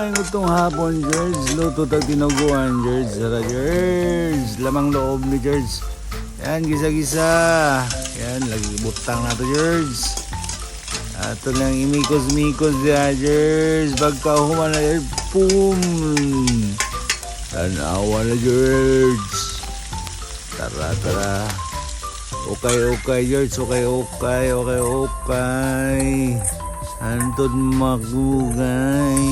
Ngayon itong hapon, George. Luto tag tinuguan, George. Sara, George. Lamang loob ni George. Yan, gisa-gisa. Yan, lagi butang na to, George. Ato lang imikos-mikos ya, George. Pagkahuman na, George. Boom! Tanawa na, George. Tara, tara. Okay, okay, George. Okay, okay, okay, okay. Antod magugay.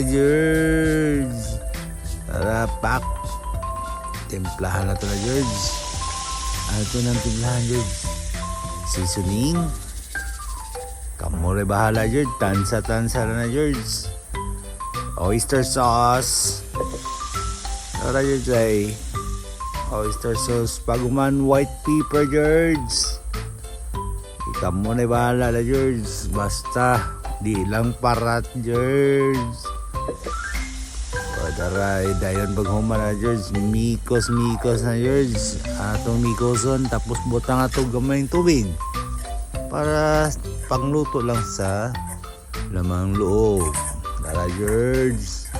George. Tara, pak. Templahan na to na, George. Ano to ng timplahan, George? Seasoning. Kamore bahala, George. Tansa-tansa na na, George. Oyster sauce. Tara, George, ay. Oyster sauce. Paguman, white pepper, George. Ikaw mo na bahala George. Basta, di lang parat, George. Tara, eh, dayon paghuman na, George. Mikos, mikos na, George. Atong mikoson, tapos butang ato gamayng tubig. Para pangluto lang sa lamang loob. Tara, George.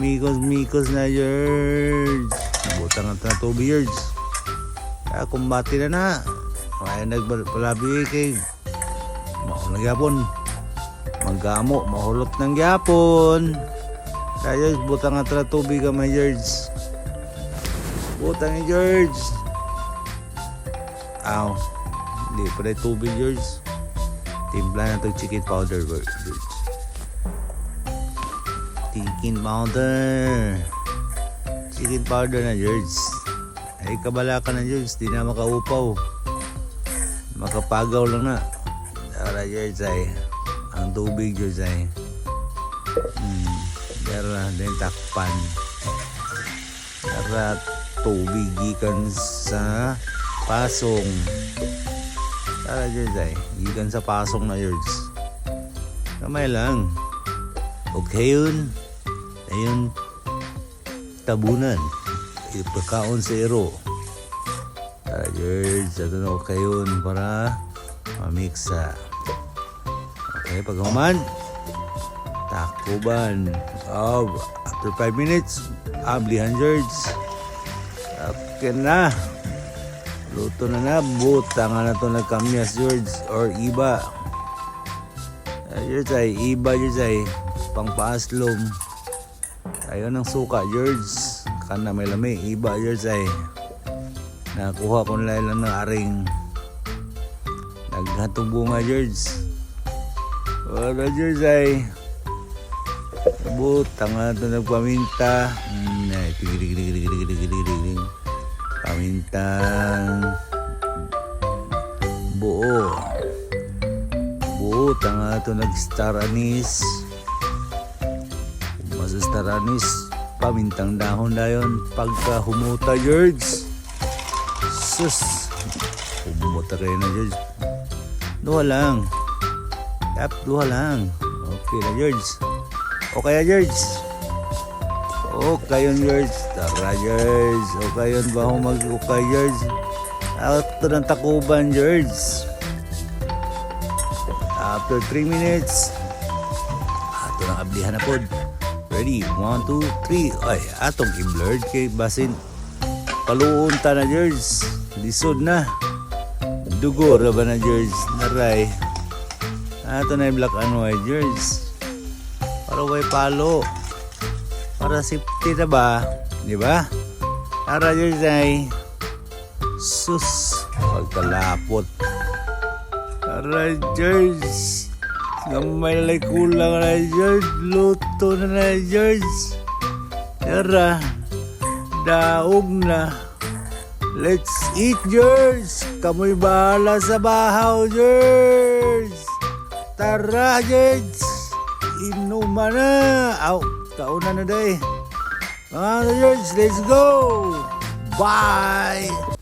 Mikos, mikos na, George. Butang ato na tubig, George. Kaya kumbati na na. Kaya nagpalabi kay Mahal na gyapon. Manggamo, mahulot ng gyapon. Kaya butang ato na tubig ka may George. Butang ni George. Aw. Hindi pa rin tubig, George. Timpla na itong chicken powder, George. Chicken powder. Chicken powder na, George. Ay, kabala ka na, George. Di na makaupaw. Makapagaw lang na. Tara, George, ay. Ang tubig, George, ay. Hmm. Tara, din takpan. Tara, tubig gikan sa pasong. Tara, George, ay. Gikan sa pasong na, George. Kamay lang. Okay yun. Ayun. Tabunan. Ipakaon sa iro. Tara, George. Ito na okay yun para mamiksa. Okay, paghuman. Takuban. Oh, after 5 minutes, ablihan, George. Okay na. Luto na na. Butang na to nagkamyas, George. Or iba. Uh, George ay, iba, George ay. Pangpaaslom. Ayaw ng suka, George. Kana may lami. Iba, George ay. Nakuha ko nila lang ng aring. Naghatong bunga, George. Wala, George ay. Butang na ito nagpaminta. Hmm, ay, tigri. Pamintang buo. Buo, tanga ito nag-star anise. Masa star anise, pamintang dahon na yun. Pagka humuta, George. Sus. Humuta kayo na, George. Duha lang. Yap, duha lang. Okay na, George. Okay na, George. Okay yun, George. Tara, George. Okay yun ba kung mag-okay, George? Out ng takuban, George. After 3 minutes, ato nang ablihan na pod. Ready? 1, 2, 3. Ay, atong i-blurred kay basin. Paluon ta na, George. Lisod na. Dugo ra ba na, George? Naray. Ato na yung black and white, George. Para way palo. Para safety na ba? Di ba? Para, George ay sus. Pagkalapot. Para, George. Gamay na lang kulang na, George. Luto na na, George. Tara. Daog na. Let's eat, George. Kamoy bahala sa bahaw, George. Tara, George. Inuman na. Aw, kauna na day. Mga George, let's go. Bye.